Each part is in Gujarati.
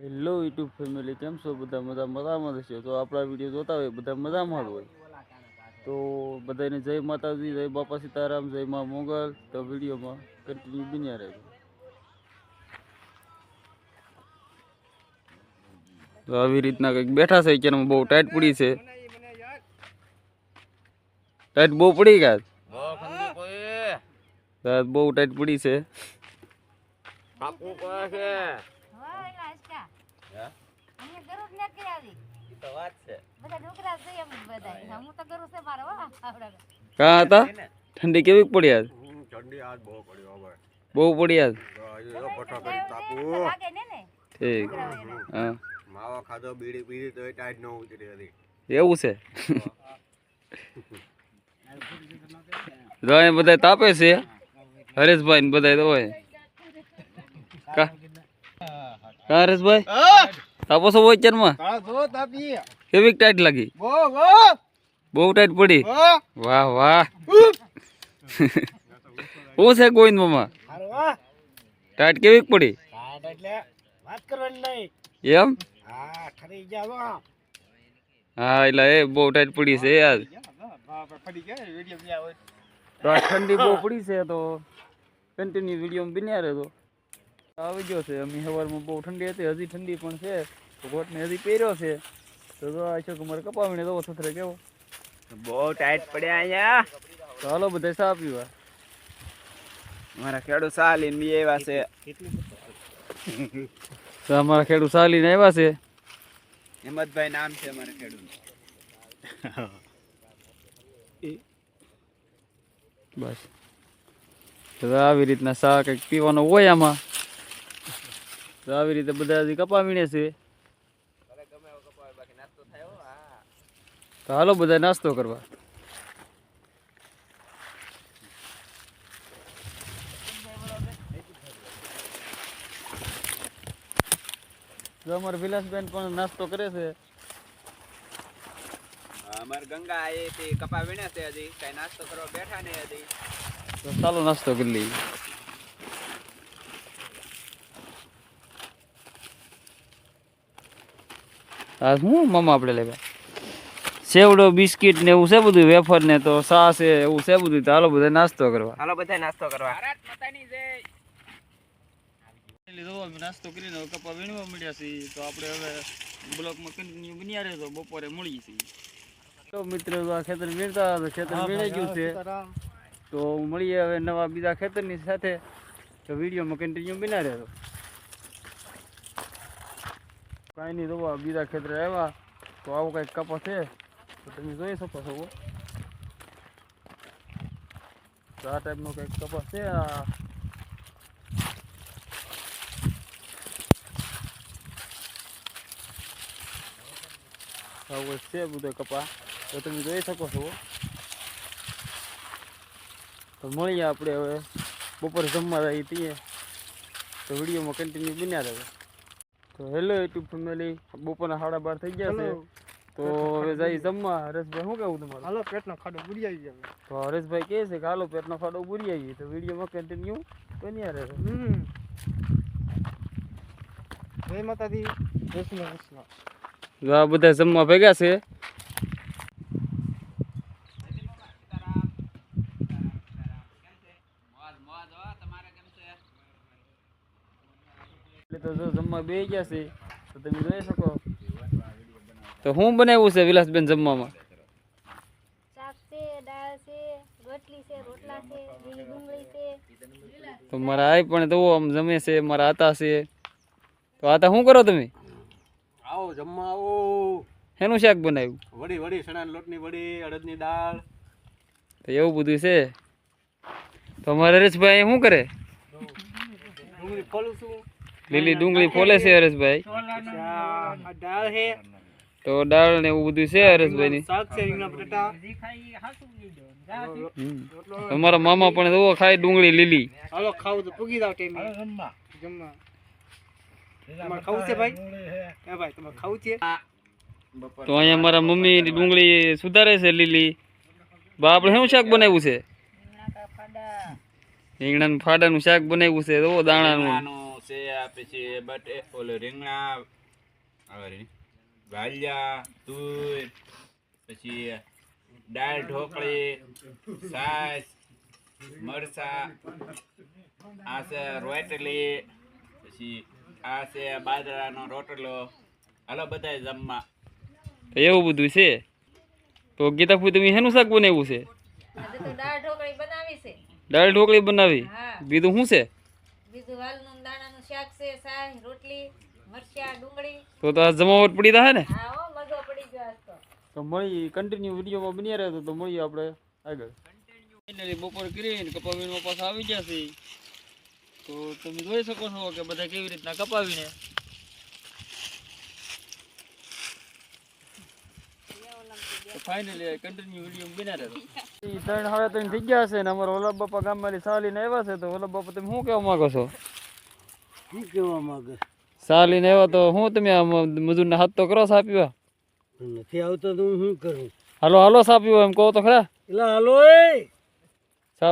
હેલો યુટ્યુબ ફેમિલી કેમ છો? બધા મજા મજામાં છે. તો આપણા વીડિયો જોતા હોય, બધા મજામાં હોય. તો બધાને જય માતાજી, જય બાપા સીતારામ, જય મા મોગલ. તો વિડીયોમાં કન્ટિન્યુ બન્યા રહેજો. તો આવી રીતના કંઈક બેઠા છે કે બહુ ટાઈટ પડી છે. ટાઈટ બહુ પડી ગયા બહુ ટાઈટ પડી છે હા, એલા હિંચકા. અહીંયા ગરુડ નથી આવી. બધા ડુકરા છે એમ બધાય. હું તો ગરુડ છે મારો, હો, આવડાનો. કાં હતા? ઠંડી કેવી પડી આજ? ઠંડી આજ બહુ પડી હવે બહુ પડી આજ. ઠીક. હા. માવો ખાધો બીડી પીધી તો ટાઈટ ન ઉતરી હતી. એવું છે? જો અહીંયા બધા તાપે છે? હરેશભાઈ ને બધા તો હોય. કા? કા હરેશભાઈ? તાપો છો વચનમાં કેવી ટાઈટ લાગી બહુ ટાઈટ પડી વાહ વાહ શું છે ગોવિંદ મામા ટાઈટ કેવી પડી એમ હા એટલે એ બહુ ટાઈટ પડી છે યાર ઠંડી બહુ પડી છે તો કન્ટિન્યુ વીડિયો બન્યા રહેતો આવી ગયો છે અમે સવારમાં બહુ ઠંડી હતી હજી ઠંડી પણ છે કોટને હજી પહેર્યો છે તો જો આ છે મારે કપાવીને દવો થથરે કેવો? બહુ ટાઈટ પડ્યા અહીંયા. ચાલો બધા ચા પીવા. મારા ખેડૂત સાલીન બી એવા છે. તો અમારા ખેડૂત સાલીન આવ્યા છે? હિંમતભાઈ નામ છે મારા ખેડૂત બસ. તો આવી રીતના શાક કંઈક પીવાનો હોય આમાં. તો આવી રીતે બધા હજી કપાવીને છે? તો હાલો બધા નાસ્તો કરવા. તો અમાર વિલાસબેન પણ નાસ્તો કરે છે. અમાર ગંગા એ તે કપા વીણ્યા છે હજી કઈ નાસ્તો કરવા બેઠા નહીં હજી. તો ચાલો નાસ્તો કરી લઈએ. આ શું મામા આપણે લેવા? સેવડો બિસ્કિટ ને એવું છે બધું વેફર ને તો સા છે એવું છે બધું. તો હાલો બધા નાસ્તો કરવા. હાલો બધા નાસ્તો કરવા. લીધો અમે નાસ્તો કરીને હવે કપા વીણવા મળ્યા છીએ. તો આપણે હવે બ્લોકમાં કન્ટિન્યુ બન્યા રહે તો બપોરે મળી છીએ તો મિત્રો આ ખેતર વીણતા હતા ખેતર વીણાઈ ગયું છે. તો મળીએ હવે નવા બીજા ખેતરની સાથે. તો વિડીયોમાં કન્ટિન્યુ બન્યા રહેતો કાંઈ નહીં તો બીજા ખેતરે આવ્યા. તો આવો કંઈક કપા છે. તમે જોઈ શકો છો. તો આ ટાઈપનો કંઈક કપાસ છે, આ આવો છે બધો કપા. તો તમે જોઈ શકો છો. તો મળીએ આપણે હવે. બપોરે જમવા જઈએ છીએ. તો વિડીયોમાં કન્ટિન્યુ બન્યા રહે. તો હેલો યુટ્યુબ ફેમિલી બપોરના સાડા બાર થઈ ગયા છે. તો હવે જઈ જમવા. હરેશભાઈ શું કેવું તમારું? હાલો પેટનો ખાડો બુરી આવી જાય તો હરેશભાઈ કહે છે કે હાલો પેટનો ખાડો બુરી આવી તો વિડીયોમાં કન્ટિન્યુ બન્યા રહે. હમ. જય માતાજી. જય શ્રી કૃષ્ણ. જો આ બધા જમવા ભેગા છે. એટલે તો જો જમવા બે ગયા છે તો તમે જોઈ શકો. તો શું બનાવ્યું છે વિલાસબેન જમવામાં? શાક છે, દાળ છે, રોટલી છે, રોટલા છે, લીલી ડુંગળી છે. તો મારા આઈ પણ તો આમ જમે છે મારા આતા છે. તો આતા શું કરો તમે? આવો જમવા આવો. શેનું શાક બનાવ્યું? વડી વડી ચણાની લોટની વડી અડદની દાળ. તો એવું બધું છે. તો અમારે હરેશભાઈ શું કરે? ડુંગળી ફોલું છું. લીલી ડુંગળી ફોલે છે હરેશભાઈ. દાળ છે. તો દાળ ને એવું બધું છે હરેશભાઈ ની? તમારા મામા પણ એવો ખાય ડુંગળી લીલી. હાલો ખાવું તો પૂગી જાવ ટાઈમે જમવા. જમવા. તમારે ખાવું છે ભાઈ? હે ભાઈ તમારે ખાવું છે? તો અહીંયા મારા મમ્મી ડુંગળી સુધારે છે લીલી. બા આપણે શું શાક બનાવ્યું છે? રીંગણા ફાડાનું શાક બનાવ્યું છે દાણાનું. છે પછી બટે ઓલો રીંગણા. વાલિયા તુર પછી દાળ ઢોકળી સાસ મરસા આ છે રોટલી પછી આ છે બાજરાનો રોટલો. હાલો બધા જમવા. તો એવું બધું છે? તો ગીતાફૂઈ તમે શેનું શાક બનાવ્યું છે? દાળ ઢોકળી બનાવી છે. દાળ ઢોકળી બનાવી? બીજું શું છે? બીજું વાલનું દાણાનું શાક છે સાસ રોટલી મરચા ડુંગળી તો તો આ જમાવટ પડી રહે ને? હા હો મજો પડી ગયો આજ તો. તો મળી કન્ટિન્યુ વિડીયોમાં બની રહે તો મળીએ આપણે આગળ. ફાઇનલી બપોર કરીને કપાવીને પાછા આવી ગયા છે તો તમે જોઈ શકો છો કે બધા કેવી રીતના કપાવીને. ફાઇનલી કન્ટિન્યુ વીડિયો બન્યા રહે ઈ ત્રણ સાડા ત્રણ થઈ ગયા છે ને અમારા ઓલા બાપા ગામમાંથી સાલીને આવ્યા છે તો ઓલા બાપા તમે શું કહેવા માંગો છો? શું કહેવા માંગે? સાલીને ને તો શું તમે આમ મજૂરને હાથ તો કરો સા પીવા નથી આવતો તો હું શું કરું? હાલો હાલો સા પીવા એમ કહો તો ખરા. એટલે હાલો એ.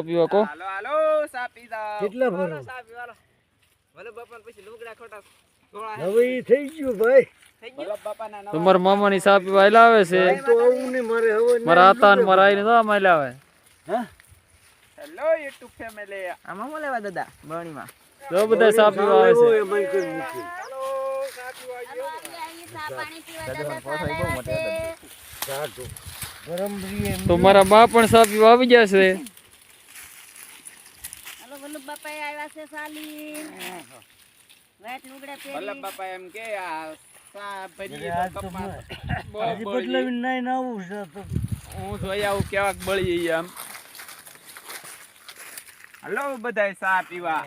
પીવા કહો. હાલો હાલો કેટલા ભરો? સા પીવાનો ભલે બાપા પછી લુગડા ખોટા હવે એ થઈ ગયું ભાઈ. ભલે બાપાના નવા તમારા પીવા આયલા આવે છે. તો આવું ને મારે હવે મારા આતા ને મારા આઈને તો આમ આવે. હા? હેલો યુટ્યુબ ફેમિલી આમાં લેવા દાદા બરણીમાં. જો બધા સા પીવા આવે છે. તો મારા બા પણ સા પીવા આવી ગયા છે હું જોઈ આવું કેવાક બળી આમ હલો બધાય સા પીવા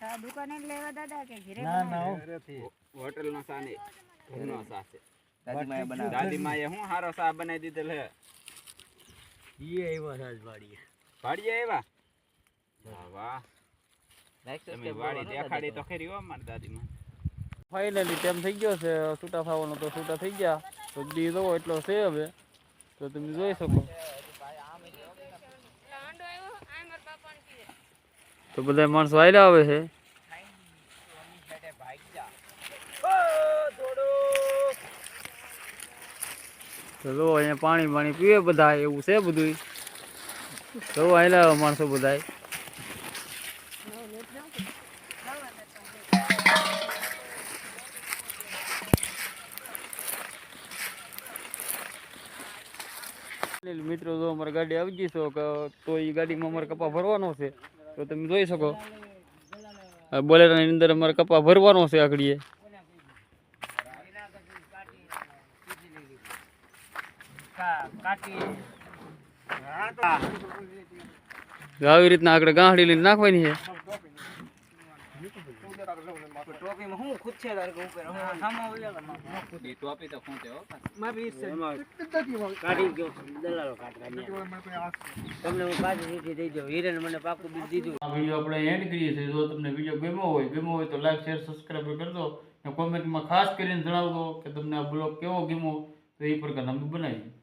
દુકાને લેવા દાદા કે ઘરે ના ના હોટલ નો સા નહીં. ઘરનો સા છે. દાદી માએ હું હારો સા બનાવી દીધેલ હે? ઈ આવ્યા છે આજ વાડીએ. આવ્યા વાહ વાહ. તમે વાડી દેખાડી તો ખરી હો મારી દાદી માં ફાઇનલી ટાઈમ થઈ ગયો છે છૂટા થવાનો તો છૂટા થઈ ગયા. તો દી દો એટલો છે હવે. તો તમે જોઈ શકો. તો બધા માણસો આયલા આવે છે. જો અહીંયા પાણી પાણી પીવે બધા એવું છે બધું તો આયલા આવે માણસો બધા મિત્રો, જો અમારી ગાડી આવી ગઈ છો, તો એ ગાડીમાં અમારે કપા ભરવાનો છે. તો તમે જોઈ શકો. બોલેરાની અંદર અમારે કપા ભરવાનો છે તો આવી રીતના આગળ ગાંહડી લઈને નાખવાની છે. ટોપીમાં હું ખુદ છે તારે ઉપર ટોપી તો ખૂંચે હો. કાઢી ગયો. દલાલો કાઢવા તમને હું પાછી નીચે દઈ દઉં. હિરેન મને પાકું બીજ દીધું. આ વીડિયો આપણે એન્ડ કરીએ છીએ. જો તમને વીડિયો ગમ્યો હોય ગમ્યો હોય તો લાઈક શેર સબસ્ક્રાઈબ કરજો અને કોમેન્ટમાં ખાસ કરીને જણાવજો કે તમને આ બ્લોગ કેવો ગમ્યો તો એ પ્રકારના અમે બનાવીએ.